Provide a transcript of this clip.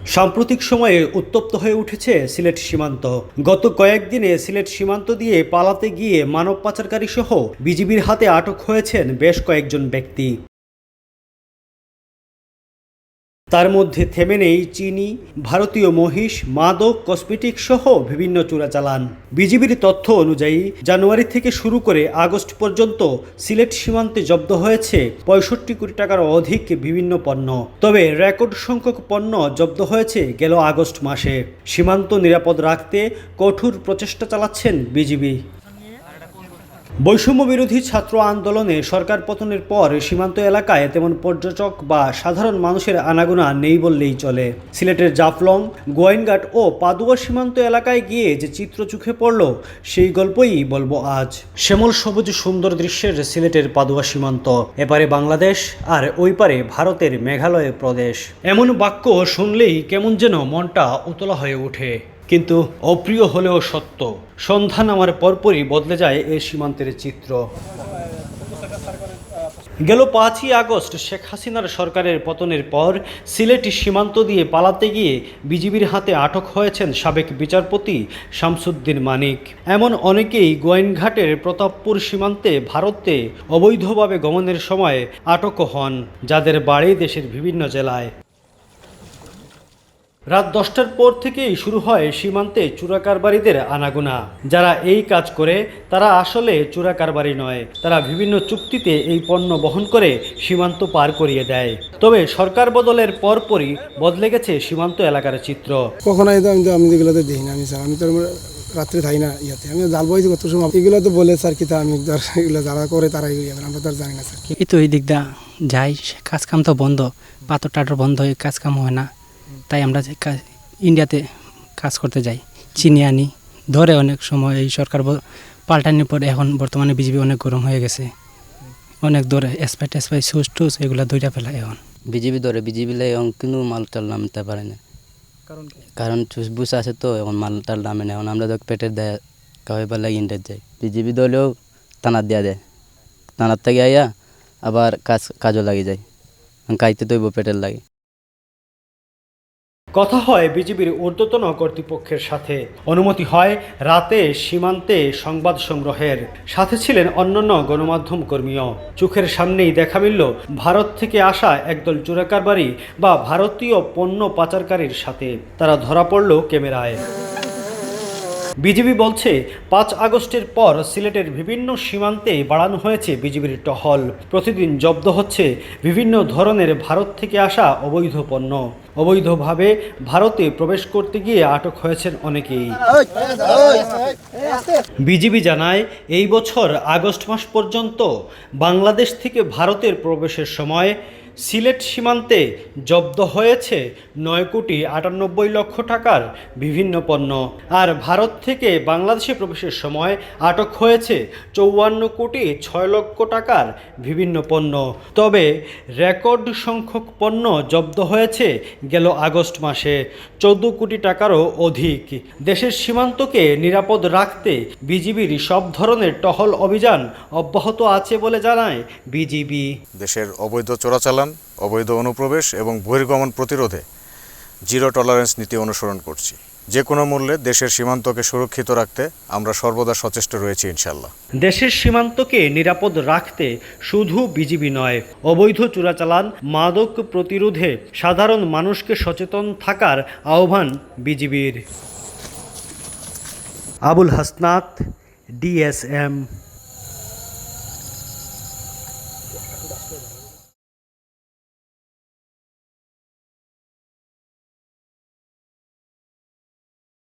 সাম্প্রতিক সময়ে উত্তপ্ত হয়ে উঠেছে সিলেট সীমান্ত। গত কয়েকদিনে সিলেট সীমান্ত দিয়ে পালাতে গিয়ে মানব পাচারকারী সহ বিজিবির হাতে আটক হয়েছেন বেশ কয়েকজন ব্যক্তি। তার মধ্যে থেমে নেই চিনি, ভারতীয় মহিষ, মাদক, কসমেটিক সহ বিভিন্ন চোরাচালান। বিজিবির তথ্য অনুযায়ী, জানুয়ারি থেকে শুরু করে আগস্ট পর্যন্ত সিলেট সীমান্তে জব্দ হয়েছে পঁয়ষট্টি কোটি টাকার অধিক বিভিন্ন পণ্য। তবে রেকর্ড সংখ্যক পণ্য জব্দ হয়েছে গেল আগস্ট মাসে। সীমান্ত নিরাপদ রাখতে কঠোর প্রচেষ্টা চালাচ্ছেন বিজিবি। বৈষম্য বিরোধী ছাত্র আন্দোলনে সরকার পতনের পর সীমান্ত এলাকায় তেমন পর্যটক বা সাধারণ মানুষের আনাগোনা নেই বললেই চলে। সিলেটের জাফলং গোয়েনঘাট ও পাদুয়া সীমান্ত এলাকায় গিয়ে যে চিত্র চোখে পড়ল, সেই গল্পই বলব আজ। শ্যামল সবুজ সুন্দর দৃশ্যের সিলেটের পাদুয়া সীমান্ত, এপারে বাংলাদেশ আর ওই পারে ভারতের মেঘালয় প্রদেশ। এমন বাক্য শুনলেই কেমন যেন মনটা উতলা হয়ে ওঠে। কিন্তু অপ্রিয় হলেও সত্য। সন্ধান আমার পরপরই বদলে যায় এই সীমান্তের চিত্র। গেল পাঁচই আগস্ট শেখ হাসিনার সরকারের পতনের পর সিলেটি সীমান্ত দিয়ে পালাতে গিয়ে বিজিবির হাতে আটক হয়েছেন সাবেক বিচারপতি শামসুদ্দিন মানিক। এমন অনেকেই গোয়েনঘাটের প্রতাপপুর সীমান্তে ভারতে অবৈধভাবে গমনের সময় আটক হন, যাদের বাড়ি দেশের বিভিন্ন জেলায়। রাত দশটার পর থেকেই শুরু হয় সীমান্তে চোরাকারবারিদের আনাগোনা। যারা এই কাজ করে তারা আসলে চোরাকারবারি নয়। তারা বিভিন্ন চুক্তিতে এই পণ্য বহন করে সীমান্ত পার করিয়ে দেয়। তবে সরকার বদলের পরপরই বদলে গেছে সীমান্ত এলাকার চিত্র। কখনো তো আমি তো আমি এগুলোতে দেখি না আমি স্যার। আমি তো রাত্রে থাকি না ইয়াতে। আমি জাল বইছি কত সময়। এগুলো তো বলে স্যার কি তা আমি ধর এগুলো যারা করে তারা এগুলো যাবেন আমরা তো আর জানি না স্যার এই তো এই দিক দা যাই কাজ কাম তো বন্ধ। পাথর টাটর বন্ধ হয়ে কাজ কাম হয় না। তাই আমরা ইন্ডিয়াতে কাজ করতে যাই। চিনি আনি। ধরে অনেক সময় এই সরকার পাল্টানোর পর এখন বর্তমানে বিজেপি অনেক গরম হয়ে গেছে। অনেক ধরে এসপাই টেসপাই সুস টুস এগুলো দুইটা ফেলা এখন। বিজেপি ধরে বিজেপি লাই এখন কিন্তু মাল টাল নামতে পারে না। কারণ চুসবুস আছে তো এখন মাল টাল নামে না। এখন আমরা তো পেটের দেয় কাউই পারলে ইন্টার যাই বিজেপি দলেও টানার দেওয়া দেয়। টানার থেকে আইয়া আবার কাজ কাজও লাগে যায়। কাইতে তৈব পেটের লাগে। কথা হয় বিজিবির ঊর্ধ্বতন কর্তৃপক্ষের সাথে। অনুমতি হয় রাতে সীমান্তে সংবাদ সংগ্রহের। সাথে ছিলেন অন্যান্য গণমাধ্যম কর্মীও। চোখের সামনেই দেখা মিলল ভারত থেকে আসা একদল চোরাকারবারি বা ভারতীয় পণ্য পাচারকারীর সাথে। তারা ধরা পড়ল ক্যামেরায়। বিজিবি বলছে, পাঁচ আগস্টের পর সিলেটের বিভিন্ন সীমান্তে বাড়ানো হয়েছে বিজিবির টহল। প্রতিদিন জব্দ হচ্ছে বিভিন্ন ধরনের ভারত থেকে আসা অবৈধ পণ্য। অবৈধভাবে ভারতে প্রবেশ করতে গিয়ে আটক হয়েছেন অনেকেই। বিজিবি জানায়, এই বছর আগস্ট মাস পর্যন্ত বাংলাদেশ থেকে ভারতের প্রবেশের সময় সিলেট সীমান্তে জব্দ হয়েছে নয় কোটি আটানব্বই লক্ষ টাকার বিভিন্ন পণ্য। আর ভারত থেকে বাংলাদেশে প্রবেশের সময় আটক হয়েছে চৌয়ান্ন কোটি ছয় লক্ষ টাকার বিভিন্ন পণ্য। তবে রেকর্ড সংখ্যক পণ্য জব্দ হয়েছে গেল আগস্ট মাসে। চোদ্দ কোটি টাকারও অধিক। দেশের সীমান্তকে নিরাপদ রাখতে বিজিবির সব ধরনের টহল অভিযান অব্যাহত আছে বলে জানায় বিজিবি। দেশের অবৈধ চোরাচালান অবস্থান, অবৈধ অনুপ্রবেশ এবং বহির্গমন প্রতিরোধে জিরো টলারেন্স নীতি অনুসরণ করছি। যে কোনো মূল্যে দেশের সীমান্তকে সুরক্ষিত রাখতে আমরা সর্বদা সচেষ্ট রয়েছি ইনশাল্লাহ দেশের সীমান্তকে নিরাপদ রাখতে শুধু বিজিবি নয়, অবৈধ চোরাচালান, মাদক প্রতিরোধে সাধারণ মানুষকে সচেতন থাকার আহ্বান বিজিবির। আবুল হাসনাত, ডিএসএম।